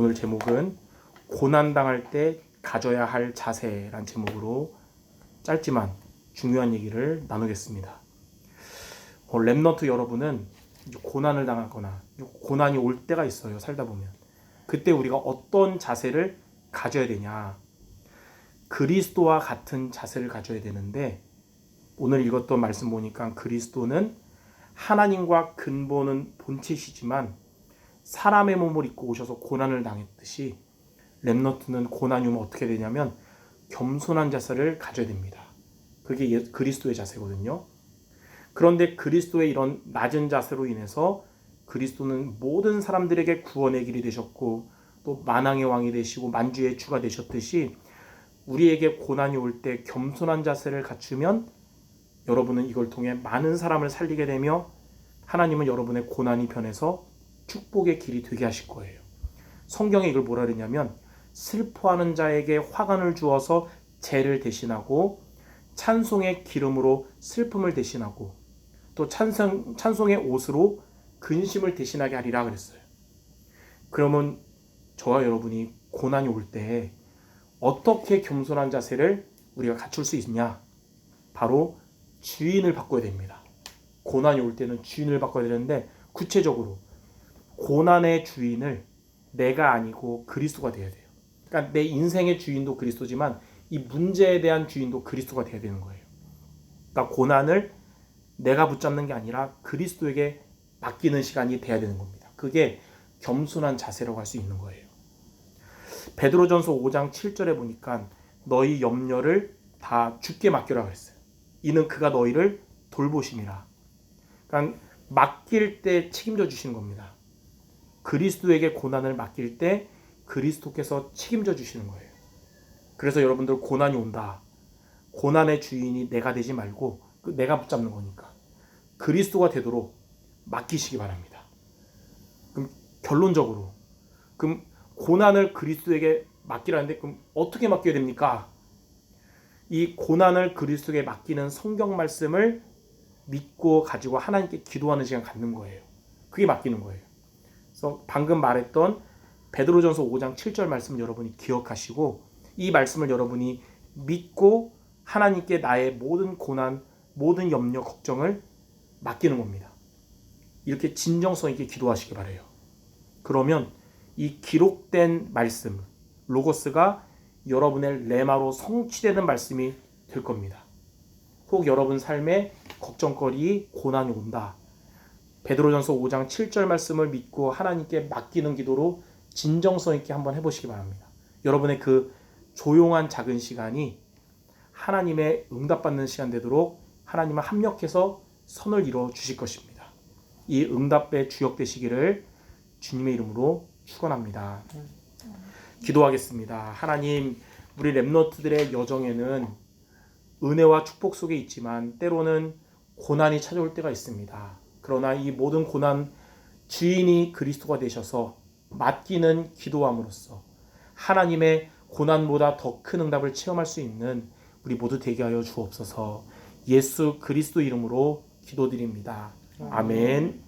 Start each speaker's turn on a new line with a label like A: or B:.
A: 오늘 제목은 고난 당할 때 가져야 할 자세란 제목으로 짧지만 중요한 얘기를 나누겠습니다. 어, 랩너트 여러분은 고난을 당하거나 고난이 올 때가 있어요. 살다 보면 그때 우리가 어떤 자세를 가져야 되냐? 그리스도와 같은 자세를 가져야 되는데 오늘 읽었던 말씀 보니까 그리스도는 하나님과 근본은 본체시지만 사람의 몸을 입고 오셔서 고난을 당했듯이 렘너트는 고난이 오면 어떻게 되냐면 겸손한 자세를 가져야 됩니다. 그게 예- 그리스도의 자세거든요. 그런데 그리스도의 이런 낮은 자세로 인해서 그리스도는 모든 사람들에게 구원의 길이 되셨고 또 만왕의 왕이 되시고 만주의 주가 되셨듯이 우리에게 고난이 올 때 겸손한 자세를 갖추면 여러분은 이걸 통해 많은 사람을 살리게 되며 하나님은 여러분의 고난이 변해서 축복의 길이 되게 하실 거예요. 성경에 이걸 뭐라 그러냐면 슬퍼하는 자에게 화관을 주어서 죄를 대신하고 찬송의 기름으로 슬픔을 대신하고 또 찬송, 찬송의 옷으로 근심을 대신하게 하리라 그랬어요. 그러면 저와 여러분이 고난이 올 때 어떻게 겸손한 자세를 우리가 갖출 수 있냐? 바로 주인을 바꿔야 됩니다. 고난이 올 때는 주인을 바꿔야 되는데 구체적으로 고난의 주인을 내가 아니고 그리스도가 돼야 돼요. 그러니까 내 인생의 주인도 그리스도지만 이 문제에 대한 주인도 그리스도가 돼야 되는 거예요. 그러니까 고난을 내가 붙잡는 게 아니라 그리스도에게 맡기는 시간이 돼야 되는 겁니다. 그게 겸손한 자세라고 할 수 있는 거예요. 베드로전서 5장 7절에 보니까 너희 염려를 다 주께 맡겨라 그랬어요. 이는 그가 너희를 돌보심이라. 그러니까 맡길 때 책임져 주시는 겁니다. 그리스도에게 고난을 맡길 때 그리스도께서 책임져 주시는 거예요. 그래서 여러분들 고난이 온다. 고난의 주인이 내가 되지 말고 그 내가 붙잡는 거니까 그리스도가 되도록 맡기시기 바랍니다. 그럼 결론적으로 그럼 고난을 그리스도에게 맡기라는데 그럼 어떻게 맡겨야 됩니까? 이 고난을 그리스도에게 맡기는 성경 말씀을 믿고 가지고 하나님께 기도하는 시간 갖는 거예요. 그게 맡기는 거예요. 그래서 방금 말했던 베드로전서 5장 7절 말씀을 여러분이 기억하시고 이 말씀을 여러분이 믿고 하나님께 나의 모든 고난, 모든 염려, 걱정을 맡기는 겁니다. 이렇게 진정성 있게 기도하시기 바래요. 그러면 이 기록된 말씀, 로고스가 여러분의 레마로 성취되는 말씀이 될 겁니다. 혹 여러분 삶에 걱정거리, 고난이 온다. 베드로전서 5장 7절 말씀을 믿고 하나님께 맡기는 기도로 진정성 있게 한번 해보시기 바랍니다. 여러분의 그 조용한 작은 시간이 하나님의 응답받는 시간 되도록 하나님을 합력해서 선을 이루어 주실 것입니다. 이 응답의 주역 되시기를 주님의 이름으로 축원합니다. 기도하겠습니다. 하나님, 우리 렘너트들의 여정에는 은혜와 축복 속에 있지만 때로는 고난이 찾아올 때가 있습니다. 그러나 이 모든 고난 주인이 그리스도가 되셔서 맡기는 기도함으로써 하나님의 고난보다 더 큰 응답을 체험할 수 있는 우리 모두 되게 하여 주옵소서. 예수 그리스도 이름으로 기도드립니다. 아멘.